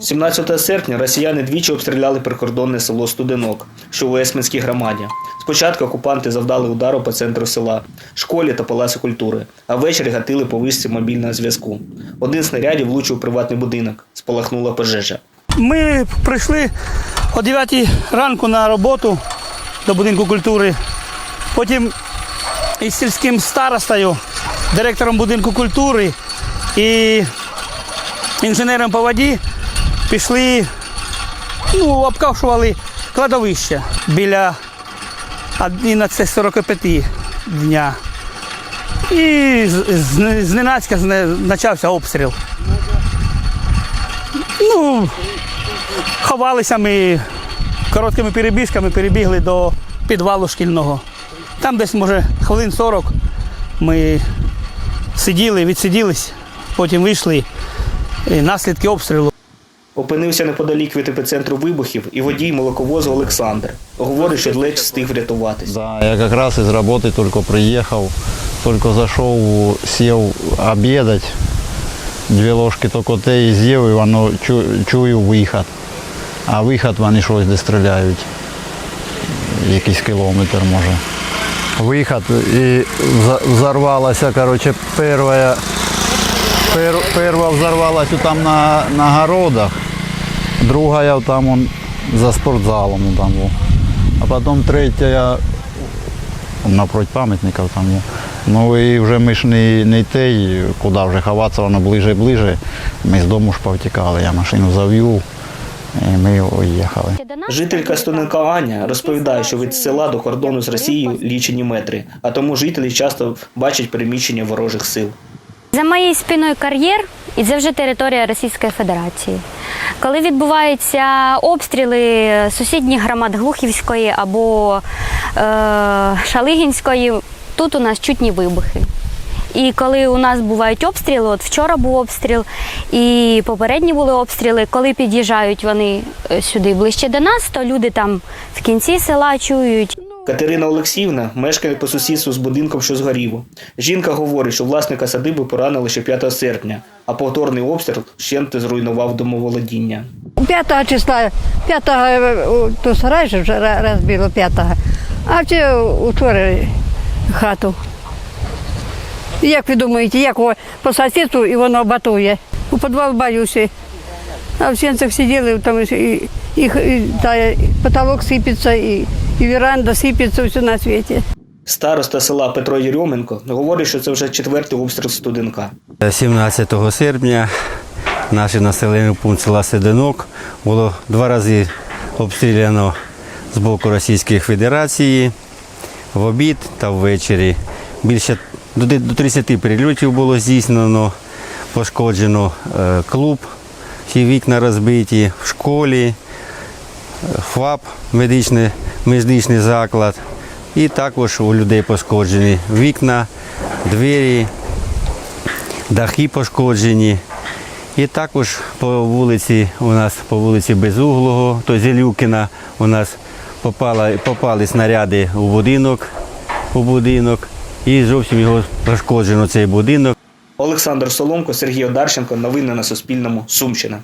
17 серпня росіяни двічі обстріляли прикордонне село Студенок, що у Есменській громаді. Спочатку окупанти завдали удару по центру села, школі та палацу культури, а ввечері гатили по вишці мобільного зв'язку. Один снарядів влучив приватний будинок, спалахнула пожежа. Ми прийшли о 9 ранку на роботу до будинку культури. Потім із сільським старостою, директором будинку культури і інженером по воді пішли, ну, обкашували кладовище біля 11.45 дня. І зненацька почався обстріл. Ну, ховалися ми короткими перебіжками, перебігли до підвалу шкільного. Там десь, може, хвилин 40 ми сиділи, відсиділись, потім вийшли. І наслідки обстрілу. Опинився неподалік від епіцентру вибухів і водій молоковозу Олександр. Говорить, що ледь встиг врятуватись. Да, я как раз из работы только приехал, только зашел, сел обедать. Дві ложки только те і з'їв, і воно чу, чую виход. А виход вони щось де стріляють. Якийсь кілометр може. Виход і взорвалася, короче, перша, пер, перша взорвалась там на, на городах, друга там он, за спортзалом он там був. А потім третя напроти пам'ятників там. є. Ну і вже ми ж не, не те, куди вже ховатися, воно ближе і ближе. Ми з дому ж повтікали, я машину завів і ми уїхали. Жителька Студенка Аня розповідає, що від села до кордону з Росією лічені метри, а тому жителі часто бачать переміщення ворожих сил. За моєю спиною кар'єр і це вже територія Російської Федерації. Коли відбуваються обстріли сусідніх громад Глухівської або е, Шалигінської, тут у нас чутні вибухи. І коли у нас бувають обстріли, от вчора був обстріл, і попередні були обстріли, коли під'їжджають вони е, сюди ближче до нас, то люди там в кінці села чують. Катерина Олексіївна мешкає по сусідству з будинком, що згорів. Жінка говорить, що власника садиби поранили ще 5 серпня, а повторний обстріл щенти зруйнував домоволодіння. 5 числа, 5 то сарай же вже розбило 5 а чи вчора хату. Як ви думаєте, як по сусідству і воно батує? У підвал боюся. А в сенцях сиділи, там і, і, і та, потолок сипеться, і, і веранда сипеться, все на світі. Староста села Петро Єрьоменко говорить, що це вже четвертий обстріл студенка. 17 серпня наш населений пункт села Сединок було два рази обстріляно з боку Російської Федерації в обід та ввечері. Більше до де- 30 перельотів було здійснено, пошкоджено е, клуб, всі вікна розбиті в школі, е, ФАП, медичний, медичний заклад. І також у людей пошкоджені вікна, двері, дахи пошкоджені. І також по вулиці у нас по вулиці Безуглого, то Зелюкіна, у нас попала, попали снаряди у будинок, у будинок, і зовсім його пошкоджено цей будинок. Олександр Соломко, Сергій Одарченко. Новини на Суспільному. Сумщина.